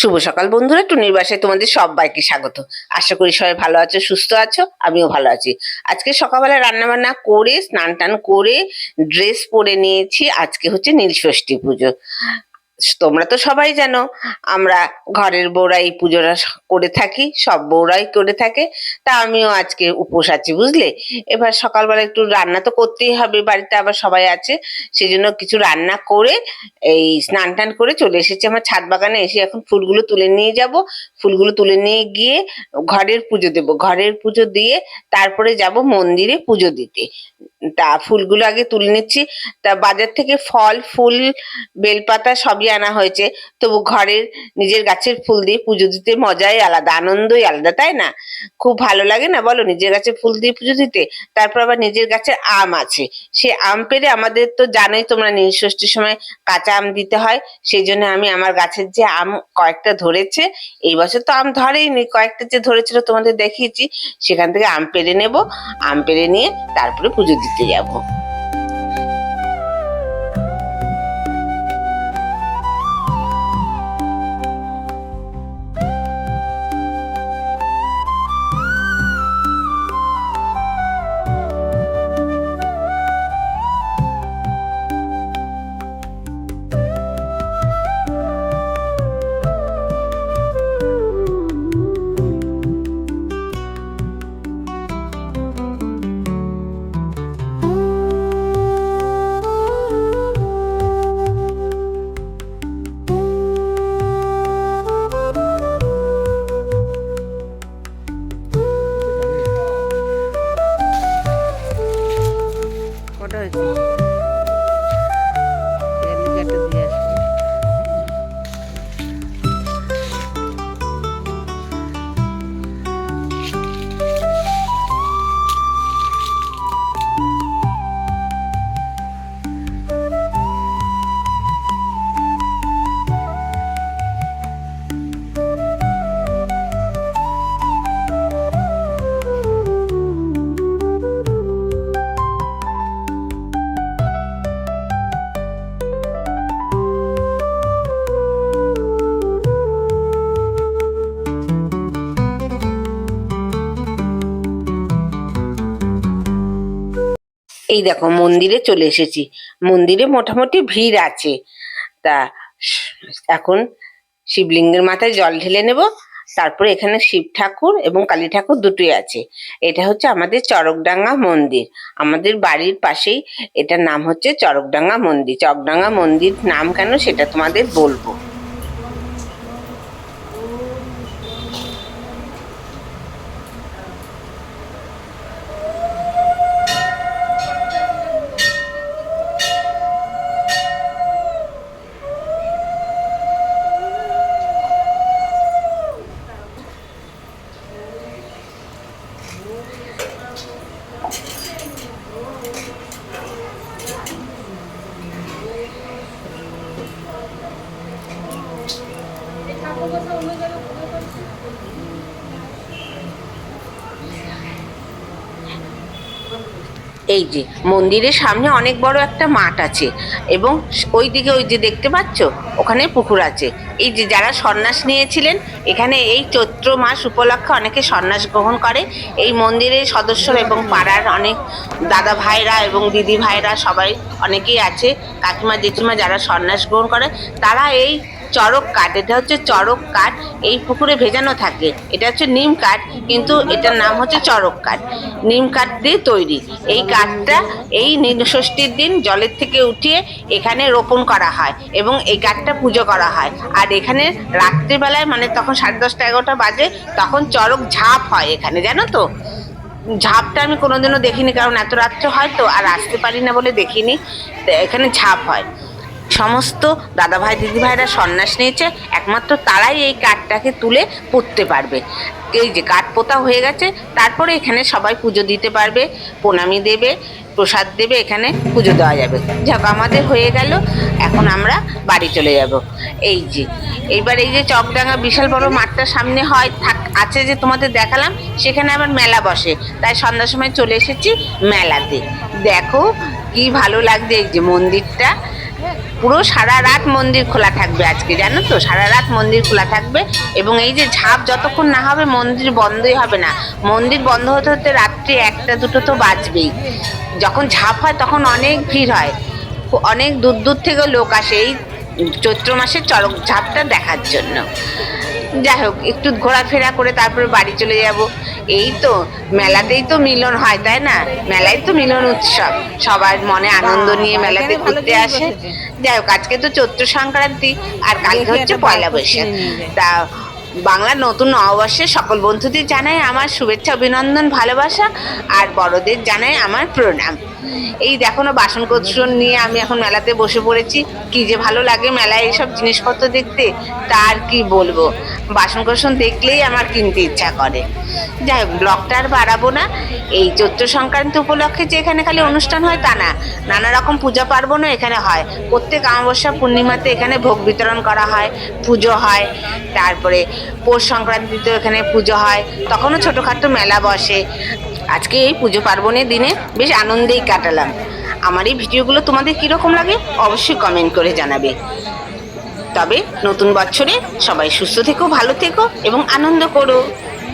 শুভ সকাল বন্ধুরা, টুনির বাসায় তোমাদের সবাইকে স্বাগত। আশা করি সবাই ভালো আছো, সুস্থ আছো, আমিও ভালো আছি। আজকে সকালবেলা রান্না বান্না করে স্নান টান করে ড্রেস পরে নিয়েছি, আজকে হচ্ছে নীলষষ্ঠী পুজো। তোমরা তো সবাই জানো, আমরা ঘরের বউরা এই পুজোটা করে থাকি, সব বউরাই করে থাকে, তা আমিও আজকে উপোস আছি, বুঝলে? এবার সকালবেলা একটু রান্না তো করতেই হবে, বাড়িতে আবার সবাই আছে সেই জন্য কিছু রান্না করে, এই স্নান টান করে চলে এসেছি আমার ছাদ বাগানে, এসে এখন ফুলগুলো তুলে নিয়ে যাব, ফুলগুলো তুলে নিয়ে গিয়ে ঘরের পুজো দেব, ঘরের পুজো দিয়ে তারপরে যাব মন্দিরে পুজো দিতে। তা ফুলগুলো আগে তুলে নিচ্ছি। তা বাজার থেকে ফল, ফুল, বেলপাতা সবই আনা হয়েছে। তবু ঘরের নিজের গাছের ফুল দিয়ে পুজো দিতে মজাই আলাদা, আনন্দই আলাদা, তাই না? খুব ভালো লাগে না বলো? নিজের গাছে ফুল দিয়ে পুজো দিতে, তারপর আবার নিজের গাছে আম আছে। সে আম পেরে আমাদের তো জানোই তোমরা নীলষষ্ঠীর সময় কাঁচা আম দিতে হয়। সেই জন্য আমি আমার গাছের যে আম কয়েকটা ধরেছে, এই বছর তো আম ধরেইনি। কয়েকটা যে ধরেছিল তোমাদের দেখিয়েছি, সেখান থেকে আম পেরে নেব। আম পেরে নিয়ে তারপরে পুজো দিতে যাব এই দেখো, মন্দিরে চলে এসেছি। মন্দিরে মোটামুটি ভিড় আছে। তা এখন শিবলিঙ্গের মাথায় জল ঢেলে নেব। তারপরে এখানে শিব ঠাকুর এবং কালী ঠাকুর দুটোই আছে। এটা হচ্ছে আমাদের চরকডাঙ্গা মন্দির। আমাদের বাড়ির পাশেই এটার নাম হচ্ছে চরকডাঙ্গা মন্দির। চরকডাঙ্গা মন্দির নাম কেন সেটা তোমাদের বলব। এই যে, মন্দিরের সামনে অনেক বড় একটা মাঠ আছে এবং ওই দিকে ওই যে দেখতে পাচ্ছ? ওখানে পুকুর আছে। এই যে যারা সন্ন্যাস নিয়েছিলেন, এখানে এই চৈত্র মাস উপলক্ষে অনেকে সন্ন্যাস গ্রহণ করে। এই মন্দিরের সদস্য এবং পাড়ার অনেক দাদা ভাইরা এবং দিদি ভাইরা সবাই অনেকেই আছে, কাকিমা, জেঠিমা যারা সন্ন্যাস গ্রহণ করে, তারা এই চড়ক কাঠ, এটা হচ্ছে চড়ক কাঠ, এই পুকুরে ভেজানো থাকে। এটা হচ্ছে নিম কাঠ, কিন্তু এটার নাম হচ্ছে চড়ক কাঠ। নিম কাঠ দিয়ে তৈরি। এই কাঠটা এই ষষ্ঠীর দিন জলের থেকে উঠিয়ে এখানে রোপণ করা হয় এবং এই কাঠটা পুজো করা হয়। আর এখানে রাত্রিবেলায় মানে তখন সাড়ে দশটা, এগারোটা বাজে, তখন চড়ক ঝাঁপ হয় এখানে, জানো তো? ঝাঁপটা আমি কোনোদিনও দেখিনি, কারণ এত রাত্রে হয় তো, আর আসতে পারি না বলে দেখিনি। এখানে ঝাঁপ হয়। সমস্ত দাদাভাই দিদিভাইরা সন্ন্যাস নিয়েছে, একমাত্র তারাই এই কাঠটাকে তুলে পুঁততে পারবে। এই যে কাঠ পোতা হয়ে গেছে, তারপরে এখানে সবাই পুজো দিতে পারবে, প্রণামী দেবে প্রসাদ দেবে, এখানে পুজো দেওয়া যাবে। যাক, আমাদের হয়ে গেল, এখন আমরা বাড়ি চলে যাব। এই যে, এইবার এই যে চকডাঙ্গা বিশাল বড় মাঠটার সামনে হয়, থাক, আছে যে তোমাদের দেখালাম, সেখানে আবার মেলা বসে। তাই সন্ধ্যার সময় চলে এসেছি মেলাতে। দেখো কি ভালো লাগছে এই যে মন্দিরটা। পুরো সারা রাত মন্দির খোলা থাকবে আজকে, জানো তো? সারা রাত মন্দির খোলা থাকবে এবং এই যে ঝাঁপ যতক্ষণ না হবে মন্দির বন্ধই হবে না। মন্দির বন্ধ হতে হতে রাত্রি একটা দুটো তো বাজবেই। যখন ঝাঁপ হয় তখন অনেক ভিড় হয়। অনেক দূর দূর থেকে লোক আসে এই চৈত্র মাসের চরক ঝাঁপটা দেখার জন্য। যাই হোক একটু ঘোরাফেরা করে তারপরে বাড়ি চলে যাব। এই তো মেলাতেই তো মিলন হয় তাই না? মেলাই তো মিলন উৎসব। সবার মনে আনন্দ নিয়ে মেলাতে ঘুরতে আসে। যাই হোক আজকে তো চৈত্র সংক্রান্তি আর কালকে হচ্ছে পয়লা বৈশাখ। তা বাংলার নতুন নববর্ষে সকল বন্ধুদের জানাই আমার শুভেচ্ছা অভিনন্দন ভালোবাসা আর বড়দের জানাই আমার প্রণাম। এই দেখো না বাসন কোসন নিয়ে আমি এখন মেলাতে বসে পড়েছি। কি যে ভালো লাগে মেলায় এইসব জিনিসপত্র দেখতে, তার কি বলব? বাসন কোসন দেখলেই আমার কিনতে ইচ্ছা করে। যাই হোক, ব্লগটা আর বাড়াবো না। এই চৈত্র সংক্রান্তি উপলক্ষে যে এখানে খালি অনুষ্ঠান হয় তা না। নানা রকম পূজা পার্বণও এখানে হয়। প্রত্যেক অমাবস্যা পূর্ণিমাতে এখানে ভোগ বিতরণ করা হয়, পুজো হয়। তারপরে পৌষ সংক্রান্তিতেও এখানে পুজো হয়। তখনও ছোটোখাটো মেলা বসে। আজকে এই পুজো পার্বণের দিনে বেশ আনন্দেই কাটালাম। আমার এই ভিডিওগুলো তোমাদের কীরকম লাগে অবশ্যই কমেন্ট করে জানাবে। তবে নতুন বছরে সবাই সুস্থ থেকো, ভালো থেকো এবং আনন্দ করো।